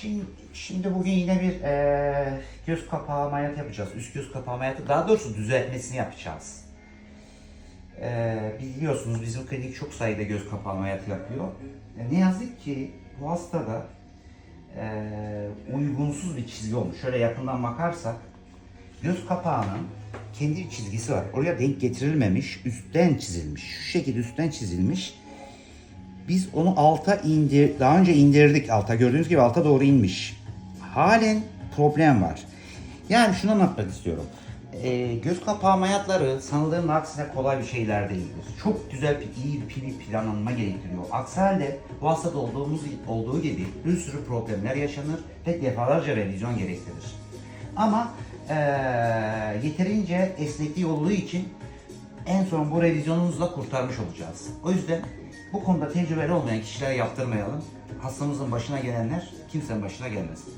Şimdi, şimdi bugün yine bir eee, göz kapağı ameliyatı yapacağız. Üst göz kapağı ameliyatı, daha doğrusu düzeltmesini yapacağız. Eee, biliyorsunuz bizim klinik çok sayıda göz kapağı ameliyatı yapıyor. E, ne yazık ki bu hastada eee, uygunsuz bir çizgi olmuş. Şöyle yakından bakarsak göz kapağının kendi çizgisi var. Oraya denk getirilmemiş, üstten çizilmiş. Şu şekilde üstten çizilmiş. Biz onu alta indir, daha önce indirdik alta. Gördüğünüz gibi alta doğru inmiş. Halen problem var. Yani şunu anlatmak istiyorum. Ee, göz kapağı ameliyatları sanıldığının aksine kolay bir şeyler değildir. Çok güzel bir iyi bir planlanma gerektiriyor. Aksi halde bu hastada olduğumuz olduğu gibi bir sürü problemler yaşanır ve defalarca revizyon gerektirir. Ama ee, yeterince esnekliği olduğu için en son bu revizyonumuzla kurtarmış olacağız. O yüzden bu konuda tecrübeli olmayan kişilere yaptırmayalım. Hastamızın başına gelenler kimsenin başına gelmesin.